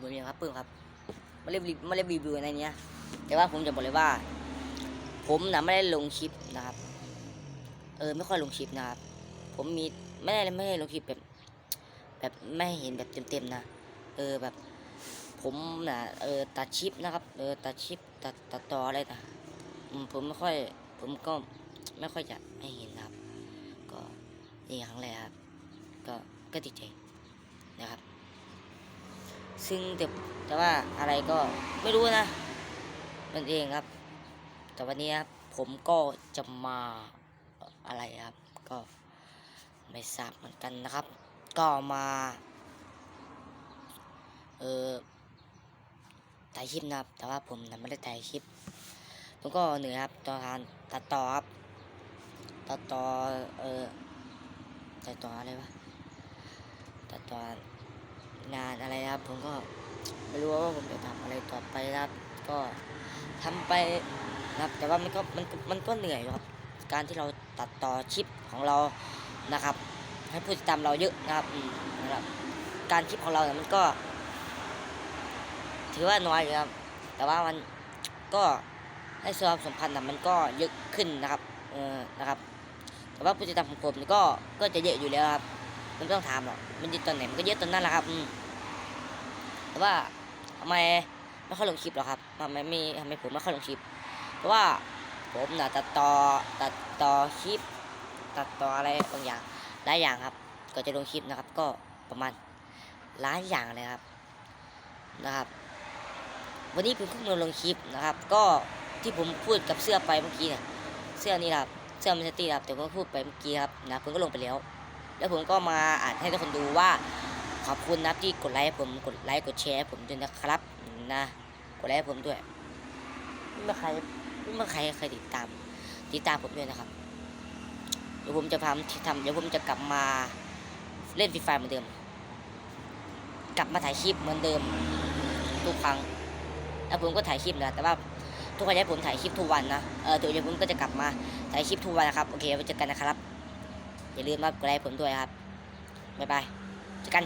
ผมยังครับปึ้งครับมาเล่นมาเล่นรีวิวในนี้แต่ว่าผมจะบอกเลยว่า ผมนะไม่ได้ลงคลิปนะครับ เออไม่ค่อยลงคลิปนะครับ ผมมีไม่ได้ไม่ได้ลงคลิปแบบ แบบไม่เห็นแบบเต็มๆนะ เออแบบ ผมนะเออตัดชิปนะครับ เออตัดชิปตัดตัดต่ออะไรนะผมไม่ค่อย ผมก็ไม่ค่อยจะให้เห็นนะครับ ก็นี่ครั้งแรกครับ ก็ก็ติดใจนะครับ ซึ่งแต่แต่ว่าอะไรก็ไม่รู้นะ มันเองครับ แต่วันนี้ครับผมก็จะมาอะไรครับ ก็ไม่ทราบเหมือนกันนะครับ ก็มาเออถ่ายคลิปนะครับ แต่ว่าผมไม่ได้ถ่ายคลิปผมก็เหนื่อยครับตอนการตัดต่อครับตัดต่อเออตัดต่ออะไรวะตัดต่อ งานอะไรครับ ผมก็ไม่รู้ว่าผมจะทำอะไรต่อไปครับ ก็ทำไปนะครับ แต่ว่ามันก็มันมันก็เหนื่อยครับ การที่เราตัดต่อคลิปของเรานะครับ ให้ผู้ติดตามเราเยอะนะครับนะครับ การคลิปของเราเนี่ยมันก็ ถือว่าน้อยครับ แต่ว่ามันก็ให้สความสัมพันธ์นะมันก็เยอะขึ้นนะครับ เออนะครับ แต่ว่าผู้ติดตามของผมก็ก็จะเยอะอยู่แล้วครับ มันไม่ต้องถามหรอกมันยอะตอนไหนมันก็เยอะตอนนั้นแหละครับอืมแต่ว่าทำไมไม่ค่อยลงคลิปหรอครับทำไมไม่ทำไมผมไม่ค่อยลงคลิป เพราะว่าผมน่ะตัดต่อตัดต่อคลิป ตัดต่ออะไรบางอย่างหลายอย่างครับก็จะลงคลิปนะครับ ก็ประมาณหลายอย่างเลยครับนะครับ วันนี้ผมเพิ่งลงคลิปนะครับ ก็ที่ผมพูดกับเสื้อไปเมื่อกี้เนี่ยเสื้อนี่ครับเสื้อมันสตี้ครับแต่ผมพูดไปเมื่อกี้ครับนะผมก็ลงไปแล้ว แล้วผมก็มาอ่านให้ทุกคนดูว่า ขอบคุณนะที่กดไลค์ผมกดไลค์กดแชร์ผมด้วยนะครับนะกดไลค์ผมด้วยไม่มีใครไม่มีใครใครติดตาม ติดตามผมด้วยนะครับเดี๋ยวผมจะพาทำเดี๋ยวผมจะกลับมาเล่นฟรีไฟเหมือนเดิม กลับมาถ่ายคลิปเหมือนเดิมทุกครั้งแล้วผมก็ถ่ายคลิปนะแต่ว่าทุกคนให้ผมถ่ายคลิปทุกวันนะเออเดี๋ยวผมก็จะกลับมาถ่ายคลิปทุกวันนะครับโอเคไว้เจอกันนะครับ อย่าลืมมากดไลค์ผมด้วยครับ บ๊ายบายเจอกัน